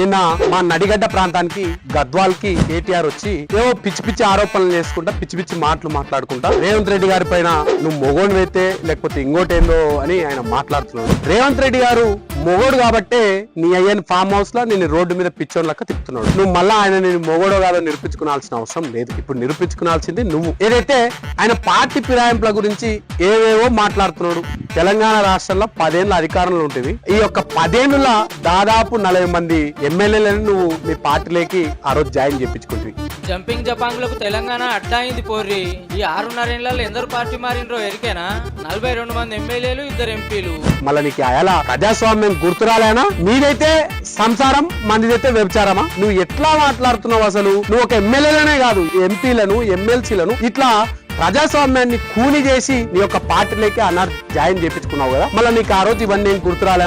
నిన్న మా నడిగడ్డ ప్రాంతానికి గద్వాల్కి కేటీఆర్ వచ్చి ఏవో పిచ్చి పిచ్చి ఆరోపణలు చేసుకుంటా పిచ్చి పిచ్చి మాటలు మాట్లాడుకుంటా. రేవంత్ రెడ్డి గారి పైన నువ్వు మొగోని అయితే లేకపోతే ఇంకోటేందో అని ఆయన మాట్లాడుతున్నాడు. రేవంత్ రెడ్డి గారు మొగోడు కాబట్టే నీ అయ్యని ఫామ్ హౌస్లో నేను రోడ్డు మీద పిచ్చోన్ లెక్క తిప్పుతున్నాడు. నువ్వు మళ్ళా ఆయన నేను మొగోడో కాదో నిరూపించుకోవాల్సిన అవసరం లేదు. ఇప్పుడు నిరూపించుకోవాల్సింది నువ్వు. ఏదైతే ఆయన పార్టీ ఫిరాయింపుల గురించి ఏవేవో మాట్లాడుతున్నాడు తెలంగాణ రాష్ట్రంలో పదేళ్ళ అధికారంలో ఉంటుంది. ఈ యొక్క పదేళ్ళ దాదాపు నలభై మంది ఎమ్మెల్యేలను నువ్వు మీ పార్టీలోకి ఆ రోజు జాయిన్ చేయించుకుంటుంది జంపింగ్ జపాంగ్లకు తెలంగాణ అడ్డా అయింది పోర్రి. ఈ ఆరున్నరేళ్ళలో ఎందరు పార్టీ మారినరో ఎరికేనా? నలభై రెండు మంది ఎమ్మెల్యేలు ఇద్దరు ఎంపీలు. మళ్ళీ నీకు అలా ప్రజాస్వామ్యం గుర్తురాలేనా నీదైతే సంసారం మందిదైతే వ్యభిచారమా? నువ్వు ఎట్లా మాట్లాడుతున్నావు అసలు? నువ్వు ఒక ఎమ్మెల్యేలనే కాదు ఎంపీలను ఎమ్మెల్సీలను ఇట్లా ప్రజాస్వామ్యాన్ని కూలి చేసి నీ యొక్క పార్టీలోకి అన్నారు జాయిన్ చేపించుకున్నావు కదా? మళ్ళీ నీకు ఆ రోజు ఇవన్నీ గుర్తురాలే